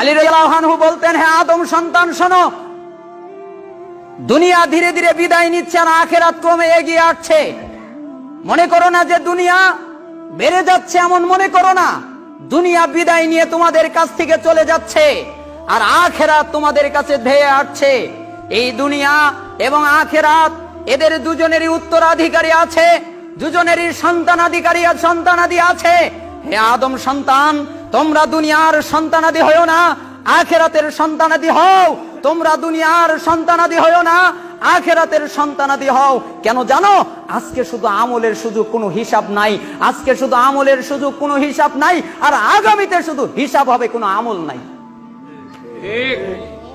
আলী রাহু বলতেন হ্যাঁ আদম সন্তান, শোনো। দুনিয়া ধীরে ধীরে বিদায় নিচ্ছে আর আখেরাত ক্রমে এগিয়ে আসছে। মনে করো না যে দুনিয়া বেড়ে যাচ্ছে এমন মনে করো না। দুনিয়া বিদায় নিয়ে তোমাদের কাছ থেকে চলে যাচ্ছে আর আখেরাত তোমাদের কাছে ধেয়ে আসছে। এই দুনিয়া এবং আখেরাত এদের দুজনেরই উত্তরাধিকারী আছে, দুজনেরই সন্তানাধিকারী সন্তানাদি আছে। হে আদম সন্তান তোমরা দুনিয়ার সন্তানাদি হয়েও না, আখেরাতের সন্তানাদি হও। তোমরা দুনিয়ার সন্তানাদি হয়েও না, আখেরাতের সন্তানাদি হও। কেন জানো? আজকে শুধু আমলের সুযোগ কোনো হিসাব নাই। আজকে শুধু আমলের সুযোগ কোনো হিসাব নাই, আর আগামীতে শুধু হিসাব হবে, কোনো আমল নাই।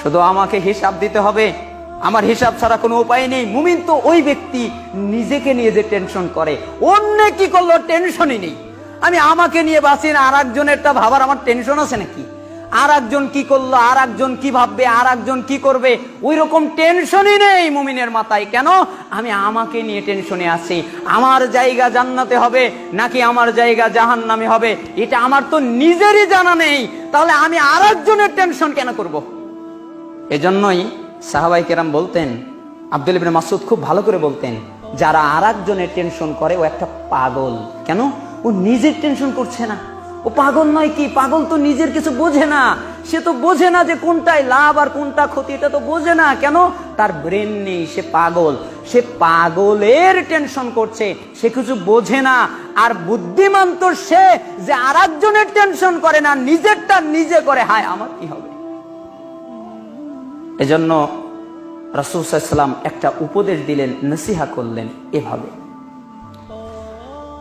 শুধু আমাকে হিসাব দিতে হবে। আমার হিসাব ছাড়া কোনো উপায় নেই। মুমিন তো ওই ব্যক্তি নিজেকে নিয়ে যে টেনশন করে, অন্য কি করল? টেনশনই নেই। আমি আমাকে নিয়ে বাঁচি না আর একজনেরটা ভাবার আমার টেনশন আছে নাকি? আর একজন কি করল আর একজন কি ভাববে আর একজন কি করবে? ওই রকম টেনশনই নেই মুমিনের মাথায়। কেন? আমি আমাকে নিয়ে টেনশনে আছি। আমার জায়গা জান্নাতে হবে, নাকি আমার জায়গা জাহান নামে হবে? এটা আমার তো নিজেরই জানা নেই। তাহলে আমি আর একজনের টেনশন কেন করব। এজন্যই সাহাবাই কেরাম বলতেন, আব্দুল ইবনে মাসুদ খুব ভালো করে বলতেন, যারা আর একজনের টেনশন করে ও একটা পাগল। কেন? ও নিজের টেনশন করছে না। ও পাগল নয় কি? পাগল তো নিজের কিছু বোঝে না। সে তো বোঝে না যে কোনটাই লাভ আর কোনটা ক্ষতি, এটা তো বোঝে না। কেন? তার ব্রেন নেই, সে পাগল। সে পাগলের টেনশন করছে। সে কিছু বোঝে না। আর বুদ্ধিমান তো সে যে আর একজনের টেনশন করে না, নিজেরটা নিজে করে। হায়, আমার কি হবে? এজন্য রাসূল সাল্লাম একটা উপদেশ দিলেন, নসিহা করলেন এভাবে।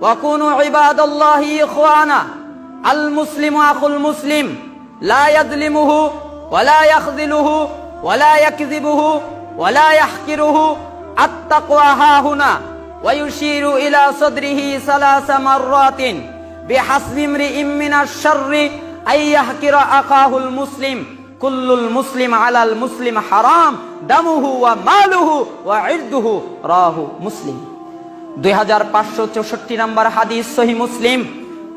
وكونوا عباد الله إخوانا. المسلم أخو المسلم لا يظلمه ولا يخذله ولا يكذبه ولا يحقره. التقوى ها هنا. ويشير إلى صدره ثلاث مرات بحسب امرئ من الشر أن يحقر أخاه المسلم. كل المسلم على المسلم حرام دمه وماله وعرضه راه مسلم. দুই হাজার পাঁচশো চৌষট্টি নাম্বার হাদিস সহি মুসলিম।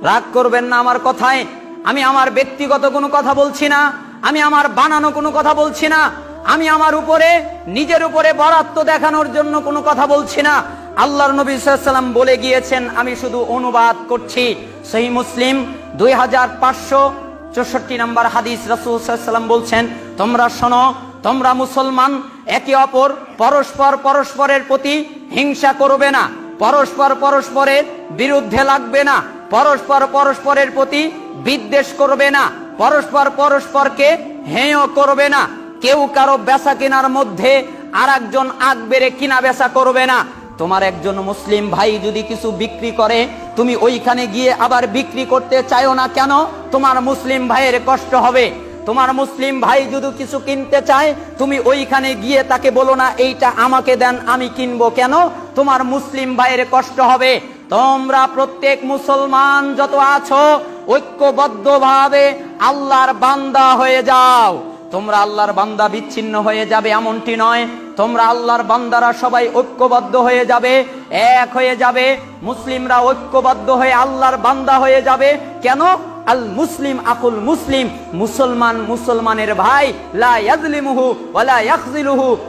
রাগ করবেন না আমার কথায়। আমি আমার ব্যক্তিগত কোনো কথা বলছি না। আমি আমার বানানো কোনো কথা বলছি না। আমি আমার উপরে, নিজের উপরে বরাত্ম দেখানোর জন্য কোনো কথা বলছি না। আল্লাহর নবী সাল্লাম বলে গিয়েছেন, আমি শুধু অনুবাদ করছি। সহি মুসলিম, দুই হাজার পাঁচশো চৌষট্টি নম্বর হাদিস রসুল সাল্লাম বলছেন, তোমরা শোনো, তোমরা মুসলমান, একে অপর, পরস্পর পরস্পরের প্রতি হিংসা করবে না। পরস্পর পরস্পরের বিরুদ্ধে লাগবে না। পরস্পর পরস্পরের প্রতি বিদ্বেষ করবে না। পরস্পর পরস্পরকে হেয় করবে না। কেউ কারও বেচা কেনার মধ্যে আর একজন আগ বেড়ে কিনা বেচা করবে না। তোমার একজন মুসলিম ভাই যদি কিছু বিক্রি করে, তুমি ওইখানে গিয়ে আবার বিক্রি করতে চাইও না কেন? তোমার মুসলিম ভাইয়ের কষ্ট হবে। তোমার মুসলিম ভাই যদি কিছু কিনতে চায়, তুমি ওইখানে গিয়ে তাকে বলো না, এইটা আমাকে দেন, আমি কিনবো কেন? তোমার মুসলিম ভাইয়ের কষ্ট হবে। তোমরা প্রত্যেক মুসলমান যত আছো, ঐক্যবদ্ধভাবে আল্লাহর বান্দা হয়ে যাও। তোমরা আল্লাহর বান্দা বিচ্ছিন্ন হয়ে যাবে এমনটি নয়। তোমরা আল্লাহর বান্দারা সবাই ঐক্যবদ্ধ হয়ে যাবে, এক হয়ে যাবে। মুসলিমরা ঐক্যবদ্ধ হয়ে আল্লাহর বান্দা হয়ে যাবে। কেন? আল মুসলিম আকুল মুসলিম, মুসলমান মুসলমানের ভাই, লা ওয়ালা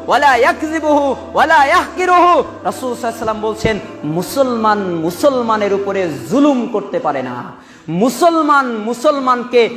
ওয়ালা ইয়াকযিবুহু ওয়ালা বলছেন, মুসলমান মুসলমানের উপরে জুলুম করতে পারে না। মুসলমান মুসলমানকে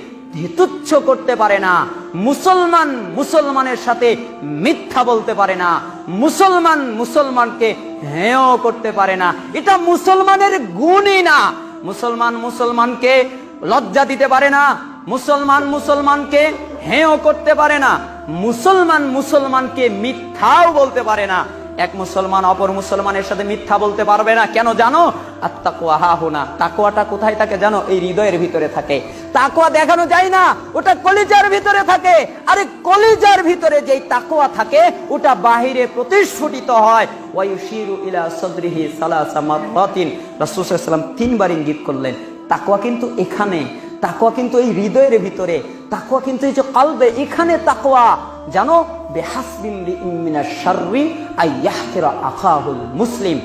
তুচ্ছ করতে পারে না। মুসলমান মুসলমানের সাথে মিথ্যা বলতে পারে না। মুসলমান মুসলমানকে হেয় করতে পারে না। এটা মুসলমানের গুণই না। মুসলমান মুসলমানকে লজ্জা দিতে পারে না, মুসলমান মুসলমানকে হেয় করতে পারে না, মুসলমান মুসলমানকে মিথ্যাও বলতে পারে না। এক মুসলমান অপর মুসলমানের সাথে মিথ্যা বলতে পারবে না। কেন জানো? আর তাকুয়া হা হোনা। তাকুয়াটা কোথায় থাকে জানো? এই হৃদয়ের ভিতরে থাকে। তাকুয়া দেখানো যায় না, ওটা কলিজার ভিতরে থাকে। আরে কলিজার ভিতরে যেই তাকুয়া থাকে, ওটা বাহিরে প্রতিস্ফুটিত হয়। ওয়ায়ুশিরু ইলা সদরিহি সালাসা মাররাতিন। রাসূল সাল্লাল্লাহু আলাইহি তিনবার ইঙ্গিত করলেন তাকুয়া কিন্তু এখানে তাকুয়া কিন্তু এই হৃদয়ের ভিতরে তাকুয়া কিন্তু এই যে কালবে, এখানে তাকুয়া জানো? মুসলিম।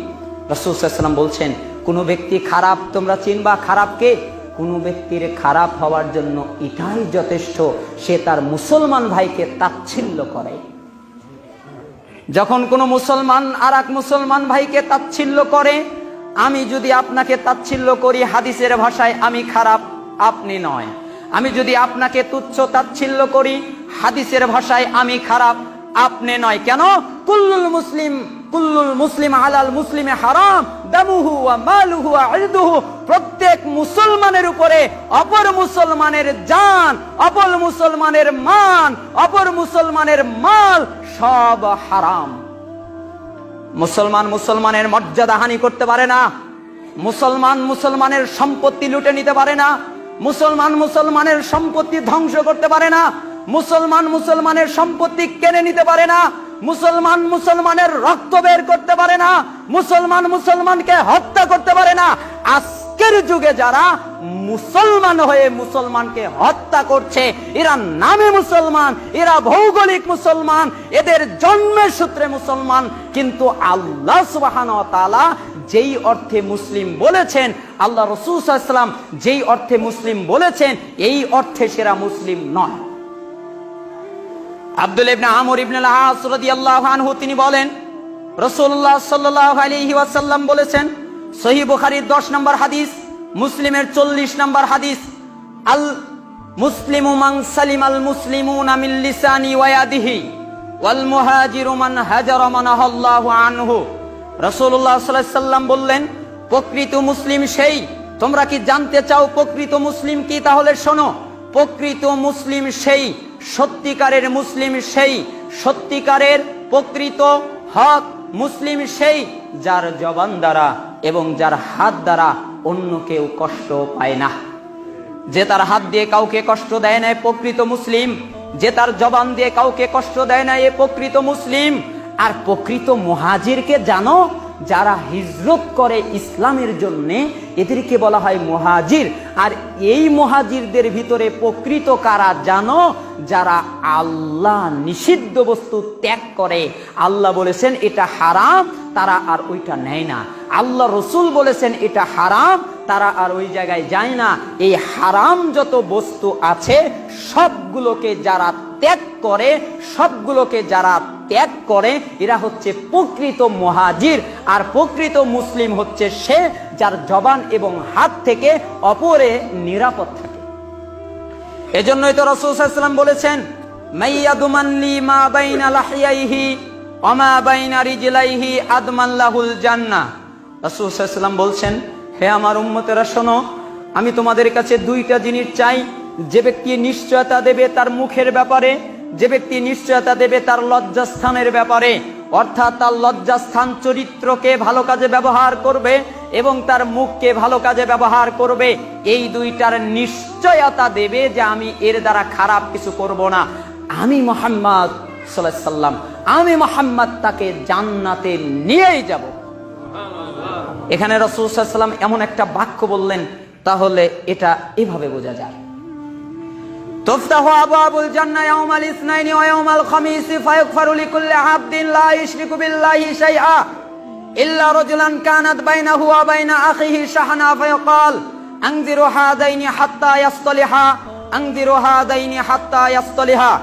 রাসূল সাল্লাল্লাহু আলাইহি ওয়াসাল্লাম বলছেন, কোন ব্যক্তি খারাপ তোমরা চিনবা খারাপকে কোন ব্যক্তির খারাপ হওয়ার জন্য এটাই যথেষ্ট, সে তার মুসলমান ভাইকে তাচ্ছিল্য করে। যখন কোনো মুসলমান আর মুসলমান ভাইকে তাচ্ছিল্য করে আমি যদি আপনাকে তাচ্ছিল্য করি হাদিসের ভাষায়, আমি খারাপ, আপনি নয়। আমি যদি আপনাকে তুচ্ছ তাচ্ছিল্য করি হাদিসের ভাষায়, আমি খারাপ, আপনি নয়। কেন? কুল্লুল মুসলিম কুল্লুল মুসলিম আলাল মুসলিমে হারাম, দামুহু মালুহু ইরদুহু প্রত্যেক মুসলমানের উপরে অপর মুসলমানের জান, অপর মুসলমানের মান, অপর মুসলমানের মাল সব হারাম। মুসলমান মুসলমানের মর্যাদা হানি করতে পারে না। মুসলমান মুসলমানের সম্পত্তি লুটে নিতে পারে না। মুসলমান মুসলমানের সম্পত্তি ধ্বংস করতে পারে না। মুসলমান মুসলমানের সম্পত্তি কেনে নিতে পারে না। মুসলমান মুসলমানের রক্ত বের করতে পারে না। মুসলমান মুসলমানকে হত্যা করতে পারে না। আজকের যুগে যারা মুসলমান হয়ে মুসলমানকে হত্যা করছে। এরা নামে মুসলমান, এরা ভৌগোলিক মুসলমান, এদের জন্মের সূত্রে মুসলমান। কিন্তু আল্লাহ সুবাহান তালা যেই অর্থে মুসলিম বলেছেন, আল্লাহ রসুলাম যেই অর্থে মুসলিম বলেছেন, এই অর্থে সেরা মুসলিম নয়। আব্দুল ইবনে আমর ইবনে আস রাদিয়াল্লাহু আনহু, তিনি বলেন, রাসূলুল্লাহ সাল্লাল্লাহু আলাইহি বলেছেন, সহিহ বুখারীর 10 নম্বর হাদিস মুসলিমের 40 নম্বর হাদিস, আল মুসলিমু মান সালিমাল মুসলিমুনা মিন লিসানি ওয়া ইয়াদিহি ওয়াল মুহাজিরু মান হাজারা মানাহাল্লাহু আনহু। রাসূলুল্লাহ সাল্লাল্লাহু আলাইহি সাল্লাম বললেন, প্রকৃত মুসলিম সেই, তোমরা কি জানতে চাও প্রকৃত মুসলিম কি? তাহলে শোনো, প্রকৃত মুসলিম সেই, সত্যিকারের মুসলিম সেই, সত্যিকারের প্রকৃত হক মুসলিম সেই যার জবান দ্বারা এবং যার হাত দ্বারা অন্য কেউ কষ্ট পায় না। যে তার হাত দিয়ে কাউকে কষ্ট দেয় না প্রকৃত মুসলিম। যে তার জবান দিয়ে কাউকে কষ্ট দেয় না, এ প্রকৃত মুসলিম। আর প্রকৃত মহাজিরকে জানো যারা হিজরত করে ইসলামের জন্যে, এদেরকে বলা হয় মুহাজির। আর এই মুহাজিরদের ভিতরে প্রকৃত কারা জানো? যারা আল্লাহ নিষিদ্ধ বস্তু ত্যাগ করে। আল্লাহ বলেছেন, এটা হারাম, তারা আর ওইটা নেয় না। আল্লাহ রসুল বলেছেন, এটা হারাম, তারা আর ওই জায়গায় যায় না। এই হারাম যত বস্তু আছে, সবগুলোকে যারা ত্যাগ করে, সবগুলোকে যারা ত্যাগ করে, এরা হচ্ছে প্রকৃত মহাজির। আর প্রকৃত মুসলিম হচ্ছে সে যার জবান এবং হাত থেকে অপরে নিরাপদ থাকে। এজন্যই তো রসুলাম বলেছেন রসুলাম বলছেন, হে আমার উম্মতেরা শোনো, আমি তোমাদের কাছে দুইটা জিনিস চাই যে ব্যক্তি নিশ্চয়তা দেবে তার মুখের ব্যাপারে, যে ব্যক্তি নিশ্চয়তা দেবে তার লজ্জাস্থানের ব্যাপারে, অর্থাৎ তার লজ্জাস্থান চরিত্রকে ভালো কাজে ব্যবহার করবে এবং তার মুখকে ভালো কাজে ব্যবহার করবে, এই দুইটার নিশ্চয়তা দেবে যে আমি এর দ্বারা খারাপ কিছু করব না। আমি মোহাম্মদ সাল্লাম, আমি মোহাম্মদ তাকে জান্নাতে নিয়েই যাব। এখানে রসুলাম এমন একটা বাক্য বললেন, তাহলে এটা এভাবে বোঝা যায়। تفتح أبواب الجنة يوم الاثنين ويوم الخميس فيغفر لكل عبد لا يشرك بالله شيئا إلا رجلا كانت بينه وبين أخيه شحنا فيقال أنذر هذين حتى يصطلحا أنذر هذين حتى يصطلحا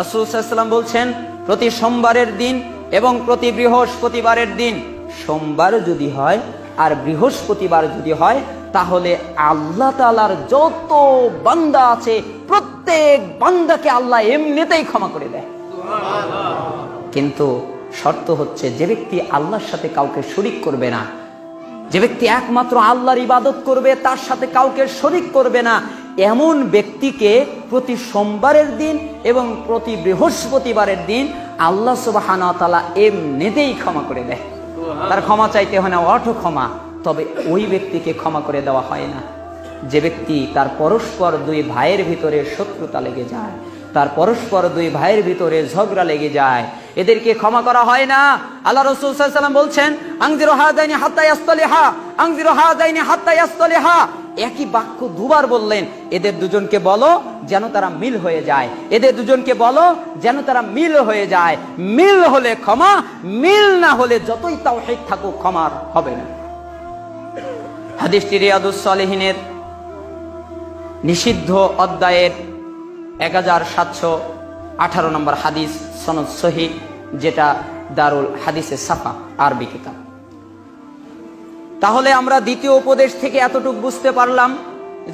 রসুল সাল্লাম বলছেন প্রতি সোমবারের দিন এবং প্রতি বৃহস্পতিবারের দিন সোমবার যদি হয় আর বৃহস্পতিবার যদি হয় তাহলে আল্লাহ তালার যত বান্দা আছে, প্রত্যেক বান্দাকে আল্লাহ এমনিতেই ক্ষমা করে দেয়। কিন্তু শর্ত হচ্ছে যে ব্যক্তি আল্লাহর সাথে কাউকে শরিক করবে না, যে ব্যক্তি একমাত্র আল্লাহর ইবাদত করবে, তার সাথে কাউকে শরিক করবে না, এমন ব্যক্তিকে প্রতি সোমবারের দিন এবং প্রতি বৃহস্পতিবারের দিন আল্লাহ সুবাহান তালা এমনিতেই ক্ষমা করে দেয়। তার ক্ষমা চাইতে হয় না অটো ক্ষমা। তবে ওই ব্যক্তিকে ক্ষমা করে দেওয়া হয় না। যে ব্যক্তি তার পরস্পর দুই ভাইয়ের ভিতরে শত্রুতা লেগে যায়, তার পরস্পর দুই ভাইয়ের ভিতরে ঝগড়া লেগে যায়, এদেরকে ক্ষমা করা হয় না। আল্লাহ রসুল সাল্লাম বলছেন, আংজিরো হাদাইনি হাত্তাই আস্তলিহা আংজিরো হাদাইনি হাত্তাই আস্তলিহা একই বাক্য দুবার বললেন, এদের দুজনকে বলো যেন তারা মিল হয়ে যায়। এদের দুজনকে বলো যেন তারা মিল হয়ে যায়। মিল হলে ক্ষমা, মিল না হলে যতই তাওহীদ থাকুক ক্ষমার হবে না। হাদিসটি রিয়াদুস সালেহিনের নিষিদ্ধ অধ্যায়ের এক হাজার সাতশো আঠারো নম্বর হাদিস সনদ সহি, যেটা দারুল হাদিসে সাফা, আরবি কিতাব। তাহলে আমরা দ্বিতীয় উপদেশ থেকে এতটুকু বুঝতে পারলাম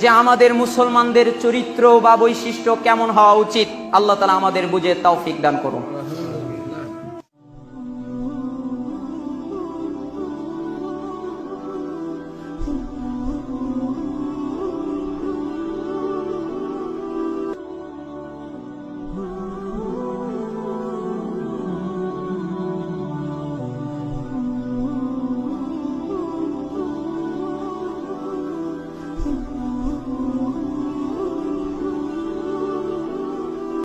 যে আমাদের মুসলমানদের চরিত্র বা বৈশিষ্ট্য কেমন হওয়া উচিত। আল্লাহ তালা আমাদের বুঝে তৌফিক দান করুন।